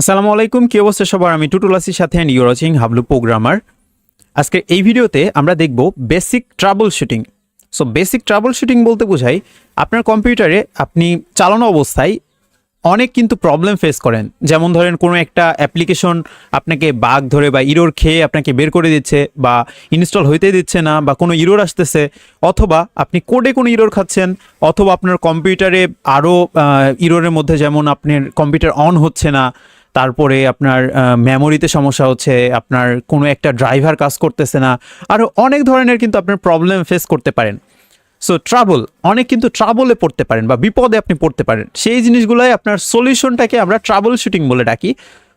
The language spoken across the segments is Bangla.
আসসালামু আলাইকুম, কি অবস্থা সবার? আমি টুটুলাসির সাথে and you're watching Hablu programmer আজকে এই ভিডিওতে আমরা দেখব basic trouble shooting so basic trouble shooting বলতে বোঝাই আপনার কম্পিউটারে আপনি চালানো অবস্থায় অনেক কিন্তু প্রবলেম ফেস করেন। যেমন ধরেন, কোনো একটা অ্যাপ্লিকেশন আপনাকে বাগ ধরে বা ইরোর খেয়ে আপনাকে বের করে দিচ্ছে বা ইনস্টল হইতে দিচ্ছে না বা কোনো ইরোর আসতেছে, অথবা আপনি কোডে কোনো ইরোর খাচ্ছেন, অথবা আপনার কম্পিউটারে আরও ইরোরের মধ্যে যেমন আপনার কম্পিউটার অন হচ্ছে না তারপরে আপনার মেমোরিতে সমস্যা হচ্ছে, আপনার কোনো একটা ড্রাইভার কাজ করতেছে না আরও অনেক ধরনের কিন্তু আপনার প্রবলেম ফেস করতে পারেন। সো ট্রাবল অনেক কিন্তু ট্রাবলে পড়তে পারেন বা বিপদে আপনি পড়তে পারেন। সেই জিনিসগুলোই আপনার সলিউশনটাকে আমরা ট্রাবল শুটিং বলে ডাকি।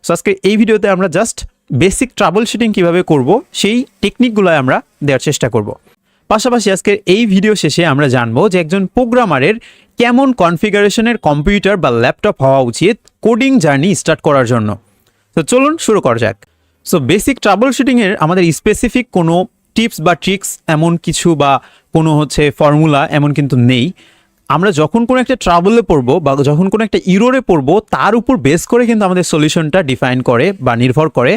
সো আজকে এই ভিডিওতে আমরা জাস্ট বেসিক ট্রাবল শুটিং কীভাবে করব, সেই টেকনিকগুলোই আমরা দেওয়ার চেষ্টা করব। পাশাপাশি আজকের এই ভিডিও শেষে আমরা জানব যে একজন প্রোগ্রামারের কেমন কনফিগারেশনের কম্পিউটার বা ল্যাপটপ হওয়া উচিত কোডিং জার্নি স্টার্ট করার জন্য। তো চলুন শুরু করা যাক। সো বেসিক ট্রাবল শুটিংয়ের আমাদের স্পেসিফিক কোনো টিপস বা ট্রিক্স এমন কিছু বা কোনো হচ্ছে ফর্মুলা এমন কিন্তু নেই। আমরা যখন কোনো একটা ট্রাবলে পড়ব বা যখন কোনো একটা ইরোরে পড়ব, তার উপর বেস করে কিন্তু আমাদের সলিউশনটা ডিফাইন করে বা নির্ভর করে।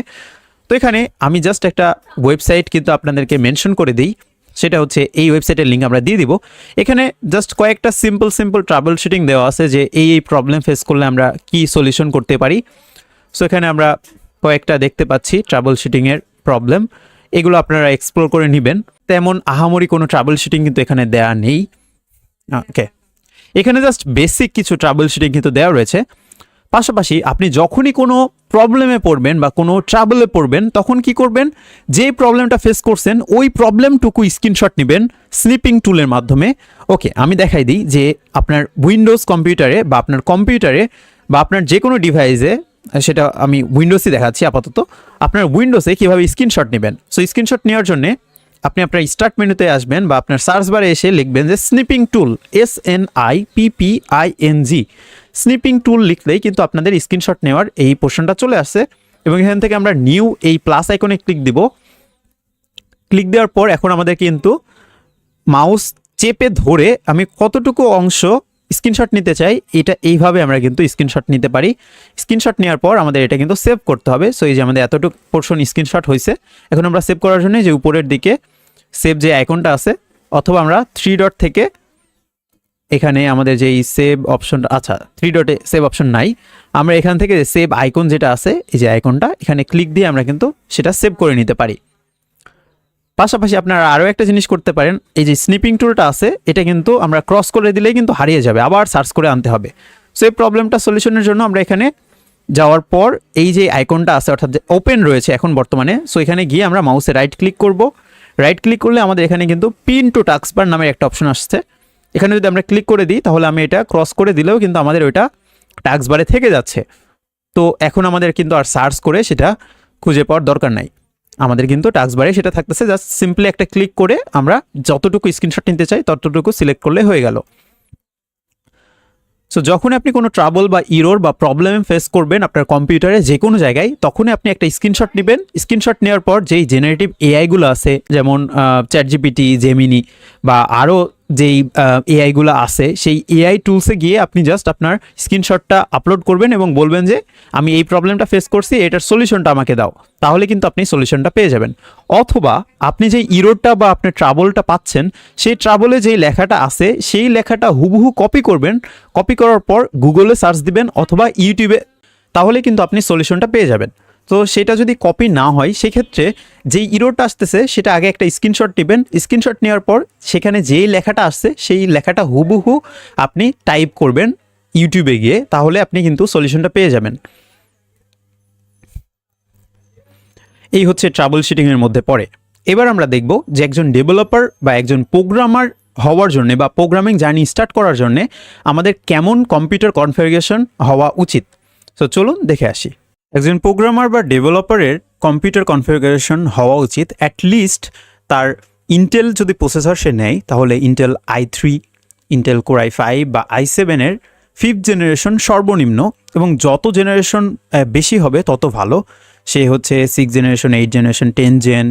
তো এখানে আমি জাস্ট একটা ওয়েবসাইট কিন্তু আপনাদেরকে মেনশন করে দিই। সেটা হচ্ছে এই ওয়েবসাইটের লিঙ্ক আমরা দিয়ে দিব। এখানে জাস্ট কয়েকটা সিম্পল সিম্পল ট্রাবল শুটিং দেওয়া আছে যে এই এই প্রবলেম ফেস করলে আমরা কি সলিউশন করতে পারি। সো এখানে আমরা কয়েকটা দেখতে পাচ্ছি ট্রাবল শুটিংয়ের প্রবলেম এগুলো আপনারা এক্সপ্লোর করে নেবেন। তেমন আহামরি কোনো ট্রাবল শুটিং কিন্তু এখানে দেয়া নেই। ওকে এখানে জাস্ট বেসিক কিছু ট্রাবল শুটিং কিন্তু দেওয়া রয়েছে। পাশাপাশি আপনি যখনই কোনো প্রবলেমে পড়বেন বা কোনো ট্রাবলে পড়বেন, তখন কি করবেন? যে প্রবলেমটা ফেস করছেন, ওই প্রবলেমটুকু স্ক্রিনশট নেবেন স্লিপিং টুলের মাধ্যমে। ওকে আমি দেখাই দিই যে আপনার উইন্ডোজ কম্পিউটারে বা আপনার কম্পিউটারে বা আপনার যে কোনো ডিভাইসে সেটা আমি উইন্ডোজই দেখাচ্ছি আপাতত, আপনার উইন্ডোজে কীভাবে স্ক্রিনশট নেবেন? সো স্ক্রিনশট নেওয়ার জন্যে আপনি আপনার স্টার্ট মেনুতে আসবেন বা আপনার সার্চ বারে এসে লিখবেন যে snipping tool S N I P P I N G snipping tool লিখলেই কিন্তু আপনাদের স্ক্রিনশট নেওয়ার এই পোর্শনটা চলে আসছে এবং এখান থেকে আমরা নিউ এই প্লাস আইকনে ক্লিক দিব। ক্লিক দেওয়ার পর এখন আমাদের কিন্তু মাউস চেপে ধরে আমি কতটুকু অংশ স্ক্রিনশট নিতে চাই, এটা এইভাবে আমরা কিন্তু স্ক্রিনশট নিতে পারি। স্ক্রিনশট নেওয়ার পর আমাদের এটা কিন্তু সেভ করতে হবে। সো এই যে আমাদের এতটুকু পোর্শন স্ক্রিনশট হয়েছে। এখন আমরা সেভ করার জন্য যে উপরের দিকে সেভ যে আইকনটা আছে, অথবা আমরা থ্রি ডট থেকে এখানে আমাদের যেই সেভ অপশন আচ্ছা থ্রি ডটে সেভ অপশন নাই। আমরা এখান থেকে সেভ আইকন যেটা আছে, এই যে আইকনটা এখানে ক্লিক দিয়ে আমরা কিন্তু সেটা সেভ করে নিতে পারি। পাশাপাশি আপনারা আরও একটা জিনিস করতে পারেন, এই যে স্নিপিং টুলটা আছে, এটা কিন্তু আমরা ক্রস করে দিলেই কিন্তু হারিয়ে যাবে, আবার সার্চ করে আনতে হবে। সো এই প্রবলেমটা সলিউশনের জন্য আমরা এখানে যাওয়ার পর এই যে আইকনটা আছে, অর্থাৎ যে ওপেন রয়েছে এখন বর্তমানে সো এখানে গিয়ে আমরা মাউসে রাইট ক্লিক করব। রাইট ক্লিক করলে আমাদের এখানে কিন্তু পিন টু টাক্সবার নামের একটা অপশন আসছে। এখানে যদি আমরা ক্লিক করে দিই, তাহলে আমি এটা ক্রস করে দিলেও কিন্তু আমাদের ওইটা টাক্সবারে থেকে যাচ্ছে। তো এখন আমাদের কিন্তু আর সার্চ করে সেটা খুঁজে পাওয়ার দরকার নাই। আমাদের কিন্তু টাক্সবারে সেটা থাকতেছে জাস্ট সিম্পলি একটা ক্লিক করে আমরা যতটুকু স্ক্রিনশট নিতে চাই, ততটুকু সিলেক্ট করলে হয়ে গেল। সো যখন আপনি কোনো ট্রাবল বা ইরোর বা প্রবলেম ফেস করবেন আপনার কম্পিউটারে যে কোনো জায়গায়, তখনই আপনি একটা স্ক্রিনশট নেবেন। স্ক্রিনশট নেওয়ার পর যেই জেনারেটিভ এআইগুলো আছে, যেমন চ্যাট জিপিটি জেমিনি বা আরও যেই এআইগুলো আছে, সেই এআই টুলসে গিয়ে আপনি জাস্ট আপনার স্ক্রিনশটটা আপলোড করবেন এবং বলবেন যে, আমি এই প্রবলেমটা ফেস করছি, এটার সলিউশনটা আমাকে দাও। তাহলে কিন্তু আপনি সলিউশনটা পেয়ে যাবেন। অথবা আপনি যে ইরোডটা বা আপনার ট্রাবলটা পাচ্ছেন, সেই ট্রাবলে যেই লেখাটা আছে, সেই লেখাটা হুবহু কপি করবেন। কপি করার পর গুগলে সার্চ দিবেন অথবা ইউটিউবে তাহলে কিন্তু আপনি সলিউশনটা পেয়ে যাবেন। তো সেটা যদি কপি না হয়, সেক্ষেত্রে যেই ইরোটা আসতেছে, সেটা আগে একটা স্ক্রিনশট নেবেন স্ক্রিনশট নেওয়ার পর সেখানে যেই লেখাটা আসছে, সেই লেখাটা হুবহু আপনি টাইপ করবেন ইউটিউবে গিয়ে, তাহলে আপনি কিন্তু সলিউশনটা পেয়ে যাবেন। এই হচ্ছে ট্রাবল শিটিংয়ের মধ্যে পড়ে। এবার আমরা দেখব যে একজন ডেভেলপার বা একজন প্রোগ্রামার হওয়ার জন্য বা প্রোগ্রামিং জার্নি স্টার্ট করার জন্য আমাদের কেমন কম্পিউটার কনফিগারেশন হওয়া উচিত। তো চলুন দেখে আসি। একজন প্রোগ্রামার বা ডেভেলপারের কম্পিউটার কনফিগারেশন হওয়া উচিত অ্যাটলিস্ট তার ইন্টেল যদি প্রসেসর সে নেয়, তাহলে Intel I three Intel core I five বা আই সেভেনের ফিফথ জেনারেশন সর্বনিম্ন এবং যত জেনারেশন বেশি হবে, তত ভালো। সে হচ্ছে six generation eight generation ten gen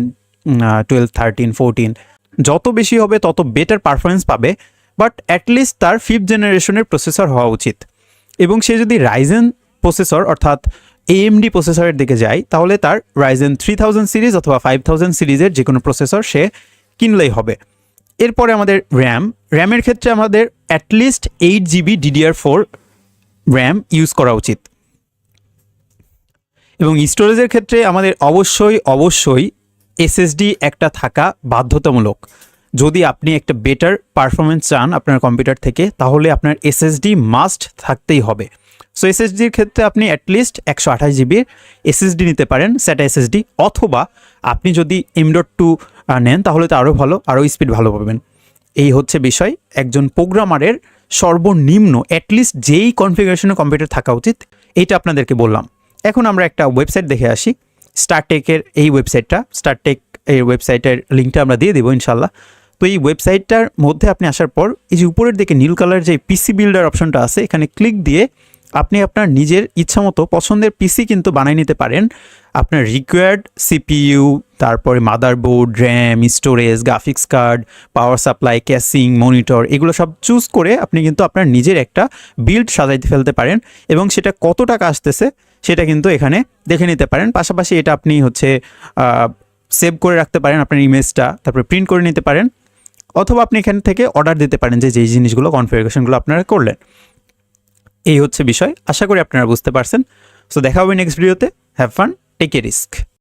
twelve thirteen fourteen যত বেশি হবে, তত বেটার পারফরমেন্স পাবে বাট অ্যাটলিস্ট তার ফিফথ জেনারেশনের প্রসেসর হওয়া উচিত। এবং সে যদি রাইজেন প্রসেসর অর্থাৎ এএমডি প্রসেসরের দিকে যায় তাহলে তার রাইজেন থ্রি থাউজেন্ড সিরিজ অথবা ফাইভ থাউজেন্ড সিরিজের যে কোনো প্রসেসর সে কিনলেই হবে। এরপরে আমাদের র্যাম র্যামের ক্ষেত্রে আমাদের at least eight GB DDR four RAM use করা উচিত। এবং স্টোরেজের ক্ষেত্রে আমাদের অবশ্যই অবশ্যই এসএসডি একটা থাকা বাধ্যতামূলক। যদি আপনি একটা বেটার পারফরমেন্স চান আপনার কম্পিউটার থেকে, তাহলে আপনার এসএসডি মাস্ট থাকতেই হবে। সো এসএসডির ক্ষেত্রে আপনি অ্যাটলিস্ট একশো আঠাশ জিবির এসএসডি নিতে পারেন স্যাটা এসএসডি অথবা আপনি যদি এম ডট টু নেন, তাহলে তো আরও ভালো আরও স্পিড ভালো পাবেন। এই হচ্ছে বিষয়। একজন প্রোগ্রামারের সর্বনিম্ন অ্যাটলিস্ট যেই কনফিগারেশনে কম্পিউটার থাকা উচিত এইটা আপনাদেরকে বললাম। এখন আমরা একটা ওয়েবসাইট দেখে আসি। স্টারটেকের এই ওয়েবসাইটটা স্টারটেক এই ওয়েবসাইটের লিঙ্কটা আমরা দিয়ে দেবো ইনশাল্লাহ তো এই ওয়েবসাইটটার মধ্যে আপনি আসার পর, এই যে উপরের দিকে নীল কালার যে পিসি বিল্ডার অপশনটা আছে, এখানে ক্লিক দিয়ে আপনি আপনার নিজের ইচ্ছামতো পছন্দের পিসি কিন্তু বানিয়ে নিতে পারেন। আপনার রিকোয়ার্ড সিপিইউ তারপরে motherboard RAM storage graphics card power supply casing monitor এগুলো সব চুজ করে আপনি কিন্তু আপনার নিজের একটা বিল্ড সাজাইতে ফেলতে পারেন এবং সেটা কত টাকা আসতেছে সেটা কিন্তু এখানে দেখে নিতে পারেন। পাশাপাশি এটা আপনি হচ্ছে সেভ করে রাখতে পারেন আপনার ইমেজটা তারপরে প্রিন্ট করে নিতে পারেন। অথবা আপনি এখান থেকে অর্ডার দিতে পারেন যে, যেই জিনিসগুলো কনফিগারেশনগুলো আপনারা করলেন। এই হচ্ছে বিষয়। আশা করি আপনারা বুঝতে পারছেন। সো দেখা হবে নেক্সট ভিডিওতে have fun take a risk